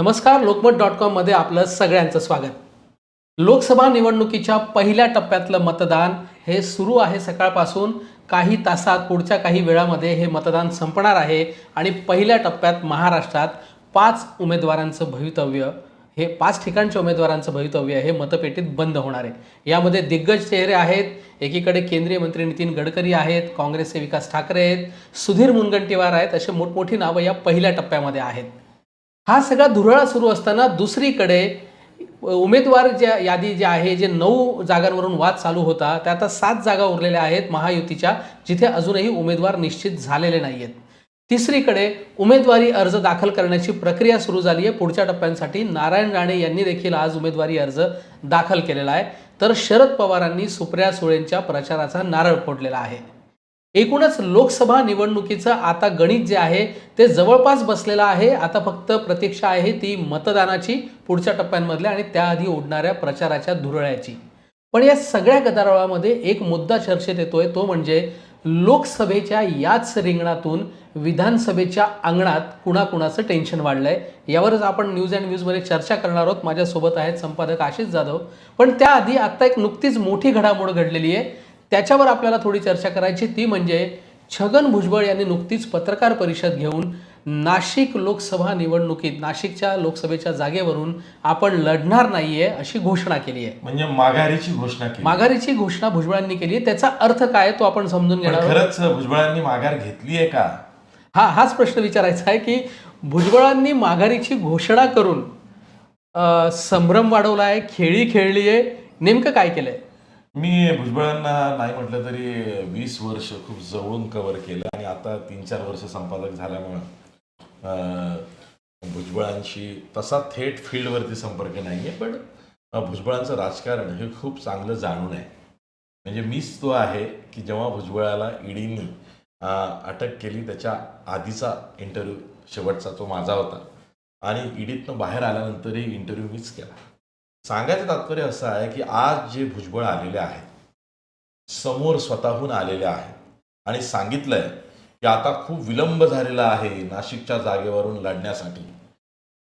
नमस्कार लोकमत डॉट कॉममध्ये आपलं सगळ्यांचं स्वागत. लोकसभा निवडणुकीच्या पहिल्या टप्प्यातलं मतदान हे सुरू आहे सकाळपासून. काही तासात पुढच्या काही वेळामध्ये हे मतदान संपणार आहे आणि पहिल्या टप्प्यात महाराष्ट्रात पाच उमेदवारांचं भवितव्य हे पाच ठिकाणच्या उमेदवारांचं भवितव्य हे मतपेटीत बंद होणार आहे. यामध्ये दिग्गज चेहरे आहेत एकीकडे केंद्रीय मंत्री नितीन गडकरी आहेत काँग्रेसचे विकास ठाकरे आहेत सुधीर मुनगंटीवार आहेत असे मोठमोठी नावं या पहिल्या टप्प्यामध्ये आहेत. हा सगळा धुरळा सुरू असताना दुसरीकडे उमेदवार ज्या यादी जे आहे जे नऊ जागांवरून वाद चालू होता त्या आता सात जागा उरलेल्या आहेत महायुतीच्या जिथे अजूनही उमेदवार निश्चित झालेले नाही आहेत तिसरीकडे उमेदवारी अर्ज दाखल करण्याची प्रक्रिया सुरू झाली आहे. पुढच्या टप्प्यांसाठी नारायण राणे यांनी देखील आज उमेदवारी अर्ज दाखल केलेला आहे. तर शरद पवारांनी सुप्रिया सुळेंच्या प्रचाराचा नारळ फोडलेला आहे. एकूणच लोकसभा निवडणुकीचं आता गणित जे आहे ते जवळपास बसलेलं आहे. आता फक्त प्रतीक्षा आहे ती मतदानाची पुढच्या टप्प्यांमधल्या आणि त्याआधी उडणाऱ्या प्रचाराच्या धुरळ्याची. पण या सगळ्या गदारोळामध्ये एक मुद्दा चर्चेत येतोय तो म्हणजे लोकसभेच्या याच रिंगणातून विधानसभेच्या अंगणात कुणाकुणाचं टेन्शन वाढलंय. यावरच आपण न्यूज अँड न्यूजमध्ये चर्चा करणार आहोत. माझ्यासोबत आहेत संपादक आशिष जाधव. पण त्याआधी आत्ता एक नुकतीच मोठी घडामोड घडलेली आहे. त्याच्यावर आपल्याला थोडी चर्चा करायची. ती म्हणजे छगन भुजबळ यांनी नुकतीच पत्रकार परिषद घेऊन नाशिक लोकसभा निवडणुकीत नाशिकच्या लोकसभेच्या जागेवरून आपण लढणार नाहीये अशी घोषणा केली आहे. म्हणजे माघारीची घोषणा केली. माघारीची घोषणा भुजबळांनी केली आहे. त्याचा अर्थ काय तो आपण समजून घेणार खरंच भुजबळांनी माघार घेतली आहे का? हा हाच प्रश्न विचारायचा आहे की भुजबळांनी माघारीची घोषणा करून संभ्रम वाढवला आहे खेळी खेळली आहे नेमकं काय केलंय? मी भुजबळांना नाही म्हटलं तरी वीस वर्ष खूप जवळून कव्हर केलं आणि आता तीन चार वर्ष संपादक झाल्यामुळं भुजबळांशी तसा थेट फील्डवरती संपर्क नाही आहे पण भुजबळांचं राजकारण हे खूप चांगलं जाणून आहे. म्हणजे मीच तो आहे की जेव्हा भुजबळाला ईडीनी अटक केली त्याच्या आधीचा इंटरव्ह्यू शेवटचा तो माझा होता. आणि ईडीतनं बाहेर आल्यानंतरही इंटरव्ह्यू मीच केला. सांगायचं तात्पर्य असं आहे की आज जे भुजबळ आलेले आहेत समोर स्वतःहून आलेले आहेत आणि सांगितलंय की आता खूप विलंब झालेला आहे नाशिकच्या जागेवरून लढण्यासाठी.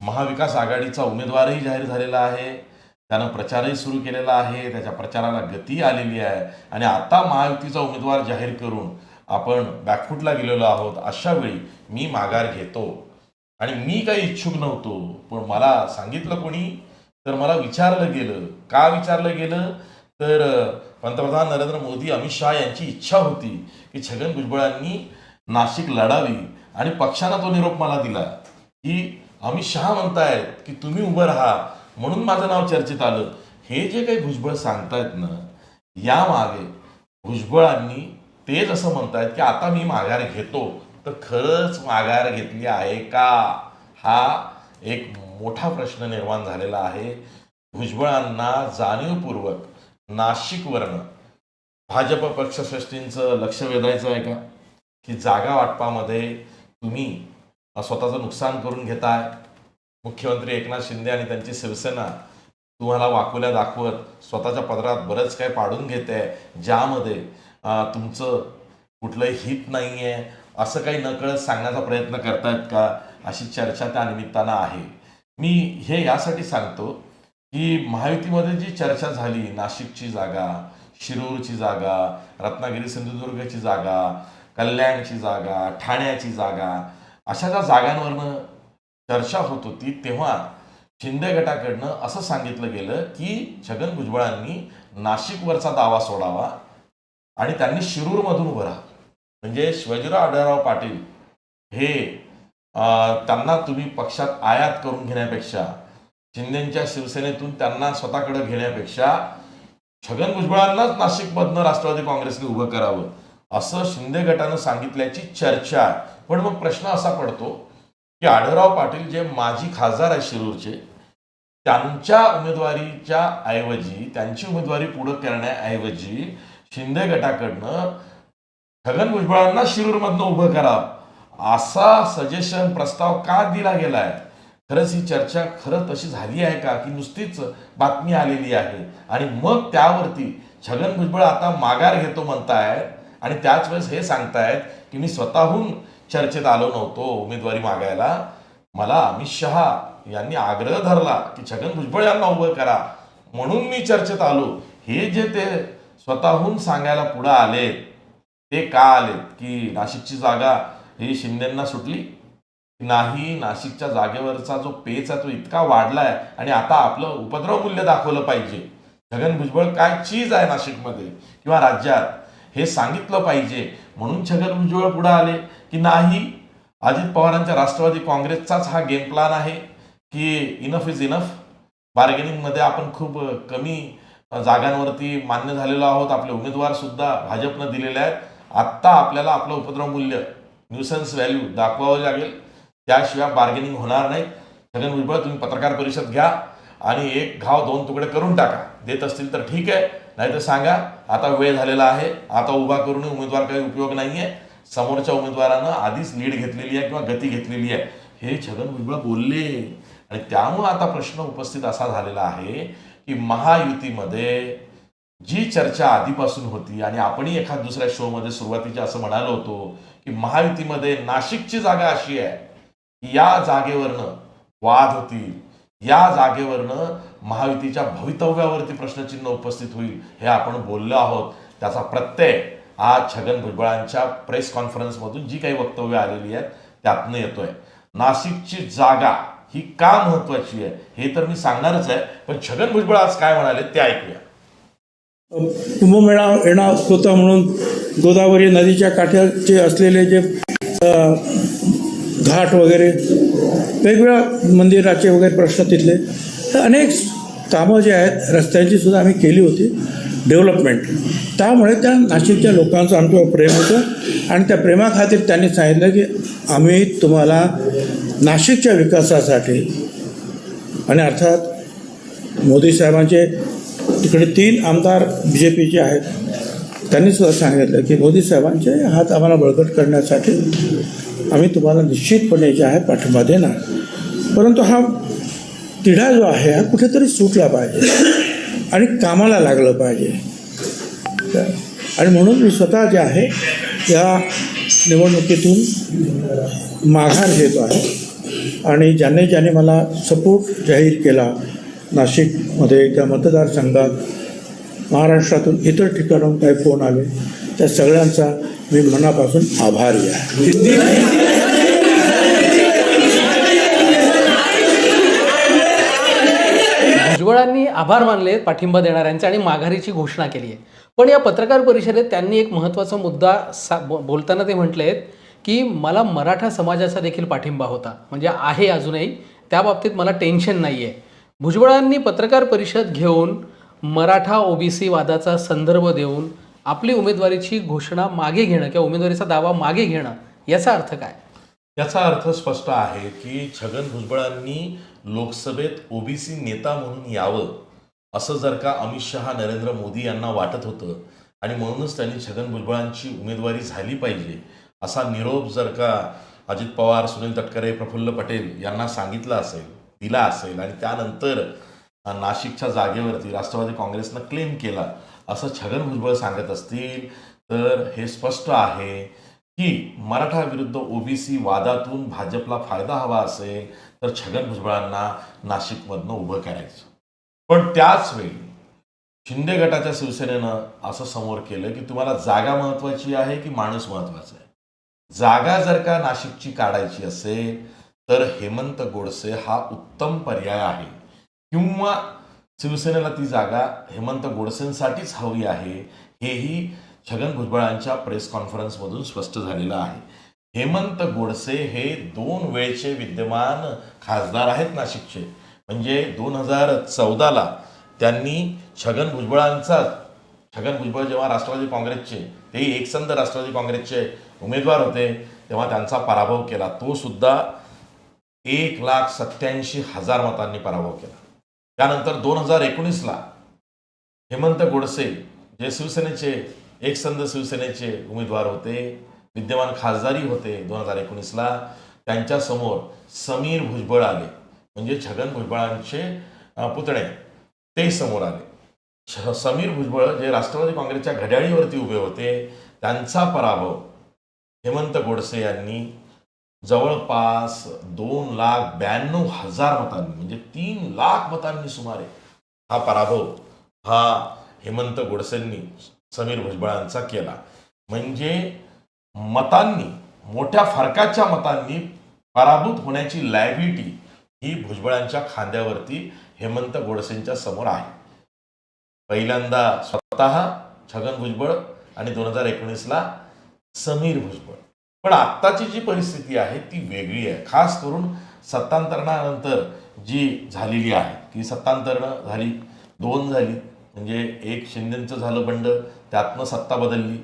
महाविकास आघाडीचा उमेदवारही जाहीर झालेला आहे त्यानं प्रचारही सुरू केलेला आहे त्याच्या प्रचाराला गती आलेली आहे आणि आता महायुतीचा उमेदवार जाहीर करून आपण बॅकफूटला गेलेलो आहोत अशा वेळी मी माघार घेतो. आणि मी काही इच्छुक नव्हतो पण मला सांगितलं कोणी तर मला विचारलं गेलं. का विचारलं गेलं? तर पंतप्रधान नरेंद्र मोदी अमित शहा यांची इच्छा होती की छगन भुजबळांनी नाशिक लढावी आणि पक्षानं तो निरोप मला दिला. की अमित शहा म्हणतायत की तुम्ही उभं राहा म्हणून माझं नाव चर्चेत आलं. हे जे काही भुजबळ सांगतायत ना यामागे भुजबळांनी तेच असं म्हणतायत की आता मी माघार घेतो. तर खरंच माघार घेतली आहे का? हा एक मोठा प्रश्न निर्माण झालेला आहे. भुजबळांना जाणीवपूर्वक नाशिकवरनं भाजप पक्षश्रेष्ठींचं लक्ष वेधायचं आहे का? की जागा वाटपामध्ये तुम्ही स्वतःचं नुकसान करून घेताय. मुख्यमंत्री एकनाथ शिंदे आणि त्यांची शिवसेना तुम्हाला वाकुल्या दाखवत स्वतःच्या पदरात बरंच काही पाडून घेते. ज्यामध्ये तुमचं कुठलंही हित नाही आहे असं काही नकळत सांगण्याचा प्रयत्न करतायत का? अशी चर्चा त्या निमित्तानं आहे. मी हे यासाठी सांगतो की महायुतीमध्ये जी चर्चा झाली नाशिकची जागा शिरूरची जागा रत्नागिरी सिंधुदुर्गची जागा कल्याणची जागा ठाण्याची जागा अशा ज्या जागांवरनं चर्चा होत होती तेव्हा शिंदे गटाकडनं असं सांगितलं गेलं की छगन भुजबळांनी नाशिकवरचा दावा सोडावा आणि त्यांनी शिरूरमधून उभं राहा म्हणजे शिवाजीराव आढळराव पाटील हे त्यांना तुम्ही पक्षात आयात करून घेण्यापेक्षा शिंदेच्या शिवसेनेतून त्यांना स्वतःकडे घेण्यापेक्षा छगन भुजबळांनाच नाशिकमधनं राष्ट्रवादी काँग्रेसने उभं करावं असं शिंदे गटानं सांगितल्याची चर्चा आहे. पण मग प्रश्न असा पडतो की आढळराव पाटील जे माजी खासदार आहे शिरूरचे त्यांच्या उमेदवारीच्या ऐवजी त्यांची उमेदवारी पुढं करण्याऐवजी शिंदे गटाकडनं छगन भुजबळांना शिरूरमधनं उभं करावं. असा सजेशन प्रस्ताव का दिला गेलाय? खरंच ही चर्चा खरं तशी झाली आहे का? की नुसतीच बातमी आलेली आहे. आणि मग त्यावरती छगन भुजबळ आता माघार घेतो म्हणतायत आणि त्याच वेळेस हे सांगतायत की मी स्वतःहून चर्चेत आलो नव्हतो उमेदवारी मागायला. मला अमित शहा यांनी आग्रह धरला की छगन भुजबळ यांना उभं करा. म्हणून मी चर्चेत आलो. हे जे ते स्वतःहून सांगायला पुढे आलेत ते का आलेत? की नाशिकची जागा ही शिंदेंना सुटली. नाही नाशिकच्या जागेवरचा जो पेच आहे तो इतका वाढला आहे आणि आता आपलं उपद्रव मूल्य दाखवलं पाहिजे. छगन भुजबळ काय चीज आहे नाशिकमध्ये किंवा राज्यात? हे सांगितलं पाहिजे. म्हणून छगन भुजबळ पुढे आले की नाही अजित पवारांच्या राष्ट्रवादी काँग्रेसचाच हा गेम प्लान आहे की इनफ इज इनफ बार्गेनिंगमध्ये आपण खूप कमी जागांवरती मान्य झालेलो आहोत. आपले उमेदवार सुद्धा भाजपनं दिलेले आहेत. आत्ता आपल्याला आपलं उपद्रव मूल्य न्यूसन्स व्हॅल्यू दाखवावं लागेल. त्याशिवाय बार्गेनिंग होणार नाही. छगन भुजबळ तुम्ही पत्रकार परिषद घ्या आणि एक घाव दोन तुकडे करून टाका. देत असतील तर ठीक आहे. नाही तर सांगा आता वेळ झालेला आहे. आता उभा करून उमेदवार काही उपयोग नाही आहे समोरच्या उमेदवारानं आधीच लीड घेतलेली आहे किंवा गती घेतलेली आहे. हे छगन भुजबळ बोलले. आणि त्यामुळं आता प्रश्न उपस्थित असा झालेला आहे की महायुतीमध्ये जी चर्चा आधीपासून होती आणि आपणही एखाद दुसऱ्या शोमध्ये सुरुवातीच्या असं म्हणालो होतो की महायुतीमध्ये नाशिकची जागा अशी आहे की या जागेवरनं वाद होतील. या जागेवरनं महायुतीच्या भवितव्यावरती प्रश्नचिन्ह उपस्थित होईल हे आपण बोललो आहोत. त्याचा प्रत्यय आज छगन भुजबळांच्या प्रेस कॉन्फरन्समधून जी काही वक्तव्य आलेली आहेत त्यातनं येतोय. नाशिकची जागा ही का महत्वाची आहे हे तर मी सांगणारच आहे पण छगन भुजबळ आज काय म्हणाले ते ऐकूया. कुंभमेळा येणार होता म्हणून गोदावरी नदीच्या काठ्याचे असलेले जे घाट वगैरे वेगवेगळ्या मंदिराचे वगैरे प्रश्न तिथले. तर अनेक कामं जे आहेत रस्त्यांची सुद्धा आम्ही केली होती डेव्हलपमेंट. त्यामुळे त्या नाशिकच्या लोकांचं आमच्यावर प्रेम होतं आणि त्या प्रेमाखातीर त्यांनी सांगितलं की आम्ही तुम्हाला नाशिकच्या विकासासाठी आणि अर्थात मोदी साहेबांचे तिकडे तीन आमदार बी जे पीचे आहेत त्यांनी सुद्धा सांगितलं की मोदी साहेबांचे हात आम्हाला बळकट करण्यासाठी आम्ही तुम्हाला निश्चितपणे जे आहे पाठिंबा देणार. परंतु हा तिढा जो आहे हा कुठेतरी सुटला पाहिजे आणि कामाला लागलं पाहिजे. तर- आणि म्हणून मी स्वतः जे आहे या निवडणुकीतून माघार घेतो आहे. आणि ज्याने ज्याने मला सपोर्ट जाहीर केला नाशिकमध्ये त्या मतदारसंघात महाराष्ट्रातून इतर ठिकाणाहून काही फोन आले त्या सगळ्यांचा मी मनापासून आभारी आहे. भुजबळांनी आभार मानले पाठिंबा देणाऱ्यांचे आणि माघारीची घोषणा केली आहे. पण या पत्रकार परिषदेत त्यांनी एक महत्त्वाचा मुद्दा सा बो- बोलताना ते म्हटलेत की मला मराठा समाजाचा देखील पाठिंबा होता. म्हणजे आहे अजूनही. त्या बाबतीत मला टेन्शन नाही आहे भुजबळांनी पत्रकार परिषद घेऊन मराठा ओबीसी वादाचा संदर्भ देऊन आपली उमेदवारीची घोषणा मागे घेणं किंवा उमेदवारीचा दावा मागे घेणं याचा अर्थ काय? याचा अर्थ स्पष्ट आहे की छगन भुजबळांनी लोकसभेत ओबीसी नेता म्हणून यावं असं जर का अमित शहा नरेंद्र मोदी यांना वाटत होतं आणि म्हणूनच त्यांनी छगन भुजबळांची उमेदवारी झाली पाहिजे असा निरोप जर का अजित पवार सुनील तटकरे प्रफुल्ल पटेल यांना सांगितला असेल दिला असेल आणि त्यानंतर नाशिकच्या जागेवरती राष्ट्रवादी काँग्रेसनं क्लेम केला असं छगन भुजबळ सांगत असतील तर हे स्पष्ट आहे की मराठा विरुद्ध ओबीसी वादातून भाजपला फायदा हवा असेल तर छगन भुजबळांना नाशिकमधनं उभं करायचं. पण त्याच वेळी शिंदे गटाच्या शिवसेनेनं असं समोर केलं की तुम्हाला जागा महत्वाची आहे की माणूस महत्त्वाचा आहे? जागा जर का नाशिकची काढायची असेल तर हेमंत गोडसे हा उत्तम पर्याय आहे. किंवा शिवसेनेला ती जागा हेमंत गोडसेंसाठीच हवी आहे हेही छगन भुजबळांच्या प्रेस कॉन्फरन्समधून स्पष्ट झालेलं आहे. हेमंत गोडसे हे दोन वेळचे विद्यमान खासदार आहेत नाशिकचे. म्हणजे दोन हजार चौदाला त्यांनी छगन भुजबळांचा छगन भुजबळ जेव्हा राष्ट्रवादी काँग्रेसचे तेही एकसंध राष्ट्रवादी काँग्रेसचे उमेदवार होते तेव्हा त्यांचा पराभव केला. तो सुद्धा एक लाख सत्याऐंशी हजार मतांनी पराभव केला. त्यानंतर दोन हजार एकोणीसला हेमंत गोडसे जे शिवसेनेचे एकसंध शिवसेनेचे उमेदवार होते विद्यमान खासदारी होते दोन हजार एकोणीसला. त्यांच्यासमोर समीर भुजबळ आले म्हणजे छगन भुजबळांचे पुतळे पुतणे ते समोर आले. श- समीर भुजबळ जे राष्ट्रवादी काँग्रेसच्या घड्याळीवरती उभे होते त्यांचा पराभव हेमंत गोडसे यांनी जवळपास दोन लाख ब्याण्णव हजार मतांनी म्हणजे तीन लाख मतांनी सुमारे हा पराभव हा हेमंत गोडसेंनी समीर भुजबळांचा केला. म्हणजे मतांनी मोठ्या फरकाच्या मतांनी पराभूत होण्याची लायबिलिटी ही भुजबळांच्या खांद्यावरती हेमंत गोडसेंच्या समोर आहे. पहिल्यांदा स्वतः छगन भुजबळ आणि दोन हजार एकोणीसला समीर भुजबळ. पण आत्ताची जी परिस्थिती आहे ती वेगळी आहे. खास करून सत्तांतरणानंतर जी झालेली आहे की सत्तांतरणं झाली दोन झाली. म्हणजे एक शिंदेचं झालं बंड त्यातनं सत्ता बदलली.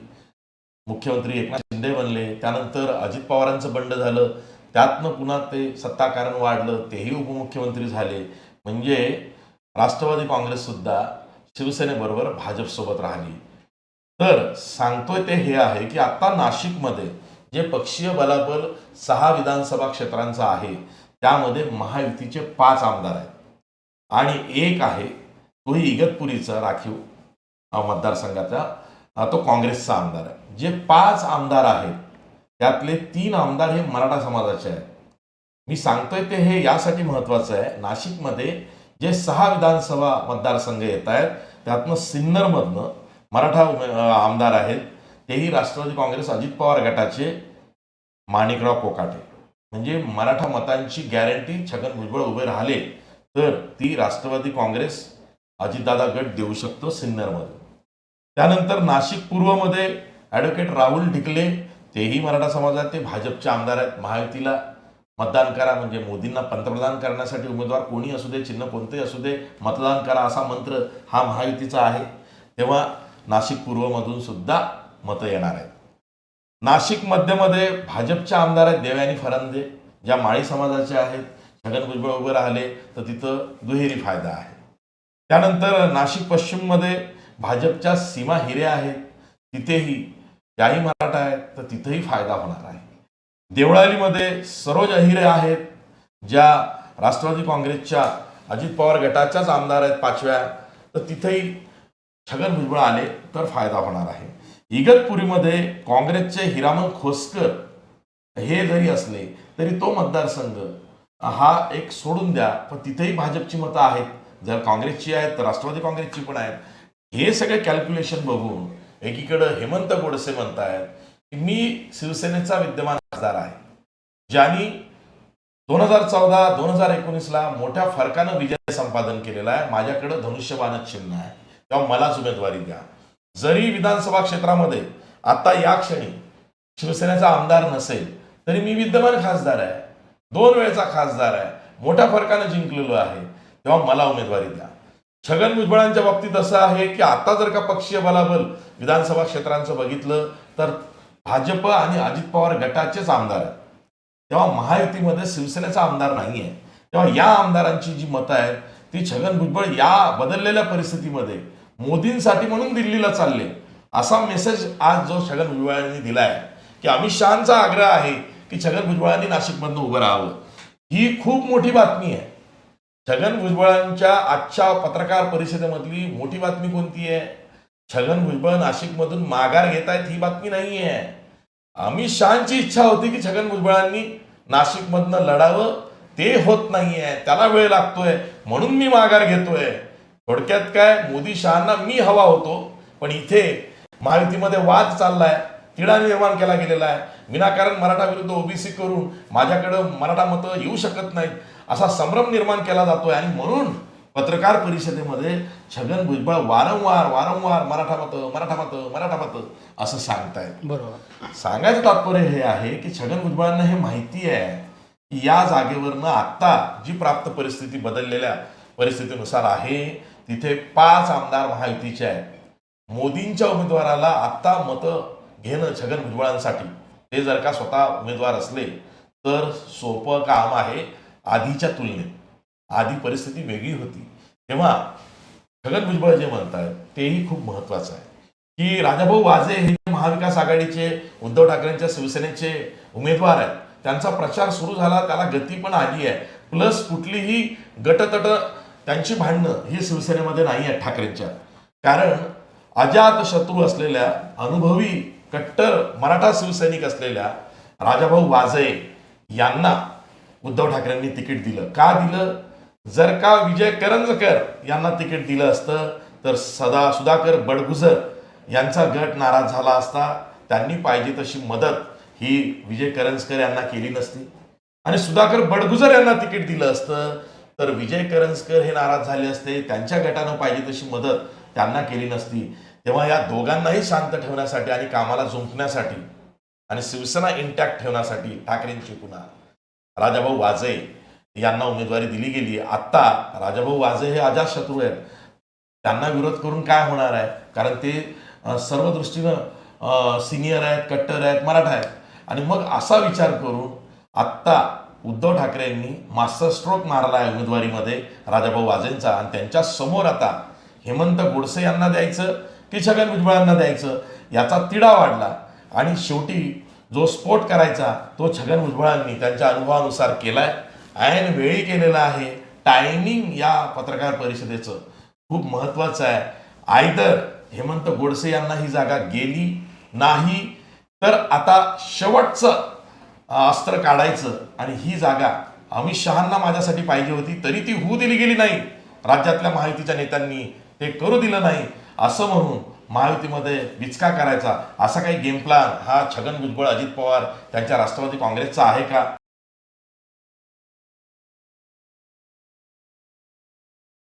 मुख्यमंत्री एकनाथ शिंदे बनले त्यानंतर अजित पवारांचं बंड झालं त्यातनं पुन्हा ते सत्ताकारण वाढलं तेही उपमुख्यमंत्री झाले. म्हणजे राष्ट्रवादी काँग्रेस सुद्धा शिवसेनेबरोबर भाजपसोबत राहिली. तर सांगतोय ते हे आहे की आता नाशिकमध्ये जे पक्षीय बलाबल सहा विधानसभा क्षेत्रांचं आहे त्यामध्ये महायुतीचे पाच आमदार आहेत. आणि एक आहे तोही इगतपुरीचा राखीव मतदारसंघाचा तो काँग्रेसचा आमदार आहे. जे पाच आमदार आहेत त्यातले तीन आमदार हे मराठा समाजाचे आहेत. मी सांगतोय ते हे यासाठी महत्वाचं आहे नाशिकमध्ये जे सहा विधानसभा मतदारसंघ येत आहेत त्यातनं सिन्नरमधनं मराठा आमदार आहेत तेही राष्ट्रवादी काँग्रेस अजित पवार गटाचे माणिकराव कोकाटे. म्हणजे मराठा मतांची गॅरंटी छगन भुजबळ उभे राहिले तर ती राष्ट्रवादी काँग्रेस अजितदादा गट देऊ शकतो सिन्नरमध्ये. त्यानंतर नाशिक पूर्वमध्ये ॲडव्होकेट राहुल ढिकले तेही मराठा समाजात ते भाजपचे आमदार आहेत. महायुतीला मतदान करा म्हणजे मोदींना पंतप्रधान करण्यासाठी उमेदवार कोणी असू दे चिन्ह कोणतेही असू दे मतदान करा असा मंत्र हा महायुतीचा आहे. तेव्हा नाशिक पूर्वमधून सुद्धा मतं येणार आहेत. नाशिक मध्यमध्ये भाजपचे आमदार आहेत देवयानी फरांदे ज्या माळी समाजाचे आहेत छगन भुजबळ उभे राहिले तर तिथं दुहेरी फायदा आहे. त्यानंतर नाशिक पश्चिममध्ये भाजपच्या सीमा हिरे आहेत तिथेही त्याही मराठा आहेत तर तिथेही फायदा होणार आहे. देवळालीमध्ये सरोज अहिरे आहेत ज्या राष्ट्रवादी काँग्रेसच्या अजित पवार गटाच्याच आमदार आहेत पाचव्या तर तिथेही छगन भुजबळ आले तर फायदा होणार आहे. इगतपुरीमध्ये काँग्रेसचे हिरामन खोसकर हे जरी असले तरी तो मतदारसंघ हा एक सोडून द्या. पण तिथेही भाजपची मतं आहेत. जर काँग्रेसची आहेत तर राष्ट्रवादी काँग्रेसची पण आहेत. हे सगळे कॅल्क्युलेशन बघून एकीकडं हेमंत गोडसे म्हणतायत की मी शिवसेनेचा विद्यमान खासदार आहे ज्यांनी दोन हजार चौदा दोन हजार एकोणीसला मोठ्या फरकानं विजय संपादन केलेला आहे. माझ्याकडं धनुष्यबाणच चिन्ह आहे. तेव्हा मलाच उमेदवारी द्या. जरी विधानसभा क्षेत्रामध्ये आता या क्षणी शिवसेनेचा आमदार नसेल तरी मी विद्यमान खासदार आहे. दोन वेळचा खासदार आहे. मोठ्या फरकानं जिंकलेलो आहे. तेव्हा मला उमेदवारी द्या. छगन भुजबळांच्या बाबतीत असं आहे की आता जर का पक्षीय बलाबल विधानसभा क्षेत्रांचं बघितलं तर भाजप आणि अजित पवार गटाचेच आमदार आहेत. तेव्हा महायुतीमध्ये शिवसेनेचा आमदार नाही आहे तेव्हा या आमदारांची जी मतं आहेत ती छगन भुजबळ या बदललेल्या परिस्थितीमध्ये मोदींसाठी म्हणून दिल्लीला चालले. असा मेसेज आज जो छगन भुजबळांनी दिलाय की अमित शहाचा आग्रह आहे की छगन भुजबळांनी नाशिकमधनं उभं राहावं. ही खूप मोठी बातमी आहे. छगन भुजबळांच्या आजच्या पत्रकार परिषदेमधली मोठी बातमी कोणती आहे? छगन भुजबळ नाशिकमधून माघार घेत आहेत ही बातमी नाही आहे अमित शहाची इच्छा होती की छगन भुजबळांनी नाशिकमधनं लढावं. ते होत नाहीये. त्याला वेळ लागतोय. म्हणून मी माघार घेतोय. थोडक्यात काय मोदी शहांना मी हवा होतो पण इथे महायुतीमध्ये वाद चाललाय तिढा निर्माण केला गेलेला आहे. विनाकारण मराठा विरुद्ध ओबीसी करून माझ्याकडं मराठा मतं येऊ शकत नाहीत असा संभ्रम निर्माण केला जातोय. आणि म्हणून पत्रकार परिषदेमध्ये छगन भुजबळ वारंवार वारंवार मराठा मतं मराठा मतं मराठा मतं असं सांगतायत. बरोबर. सांगायचं तात्पर्य हे आहे की छगन भुजबळांना हे माहिती आहे की या जागेवरनं आत्ता जी प्राप्त परिस्थिती बदललेल्या परिस्थितीनुसार आहे तिथे पाच आमदार महायुतीचे आहेत. मोदींच्या उमेदवाराला आत्ता मतं घेणं छगन भुजबळांसाठी. ते जर का स्वतः उमेदवार असले तर सोपं काम आहे आधीच्या तुलनेत. आधी परिस्थिती वेगळी होती. तेव्हा छगन भुजबळ जे म्हणतात तेही खूप महत्वाचं आहे. की राजाभाऊ वाजे हे महाविकास आघाडीचे उद्धव ठाकरेंच्या शिवसेनेचे उमेदवार आहेत त्यांचा प्रचार सुरू झाला त्याला गती पण आली आहे. प्लस कुठलीही गटतट त्यांची भांडणं ही शिवसेनेमध्ये नाही आहेत ठाकरेंच्या. कारण अजात शत्रू असलेल्या अनुभवी कट्टर मराठा शिवसैनिक असलेल्या राजाभाऊ वाजे यांना उद्धव ठाकरेंनी तिकीट दिलं. का दिलं? जर का विजय करंजकर यांना तिकीट दिलं असतं तर सदा सुधाकर बडगुजर यांचा गट नाराज झाला असता. त्यांनी पाहिजे तशी मदत ही विजय करंजकर यांना केली नसती. आणि सुधाकर बडगुजर यांना तिकीट दिलं असतं तर विजय करंजकर हे नाराज झाले असते त्यांच्या गटानं पाहिजे तशी मदत त्यांना केली नसती. तेव्हा या दोघांनाही शांत ठेवण्यासाठी आणि कामाला जुंपण्यासाठी आणि शिवसेना इंटॅक्ट ठेवण्यासाठी ठाकरेंची पुन्हा राजाभाऊ वाजे यांना उमेदवारी दिली गेली. आत्ता राजाभाऊ वाजे हे अजात शत्रू आहेत. त्यांना विरोध करून काय होणार आहे? कारण ते सर्व दृष्टीनं सिनियर आहेत कट्टर आहेत मराठा आहेत. आणि मग असा विचार करून आत्ता उद्धव ठाकरे यांनी मास्टर स्ट्रोक मारला आहे उमेदवारीमध्ये राजाभाऊ वाजेंचा आणि त्यांच्यासमोर आता हेमंत गोडसे यांना द्यायचं की छगन भुजबळांना द्यायचं याचा तिढा वाढला. आणि शेवटी जो स्फोट करायचा तो छगन भुजबळांनी त्यांच्या अनुभवानुसार केलाय. ऐन वेळी केलेला आहे. टायमिंग या पत्रकार परिषदेचं खूप महत्वाचं आहे. आयदर हेमंत गोडसे यांना ही जागा गेली नाही. तर आता शेवटचं अस्त्र काढायचं. आणि ही जागा अमित शहांना माझ्यासाठी पाहिजे होती तरी ती होऊ दिली गेली नाही. राज्यातल्या महायुतीच्या नेत्यांनी ते करू दिलं नाही. असं म्हणून महायुतीमध्ये विचका करायचा. असा काही गेम प्लॅन हा छगन भुजबळ अजित पवार त्यांच्या राष्ट्रवादी काँग्रेसचा आहे का?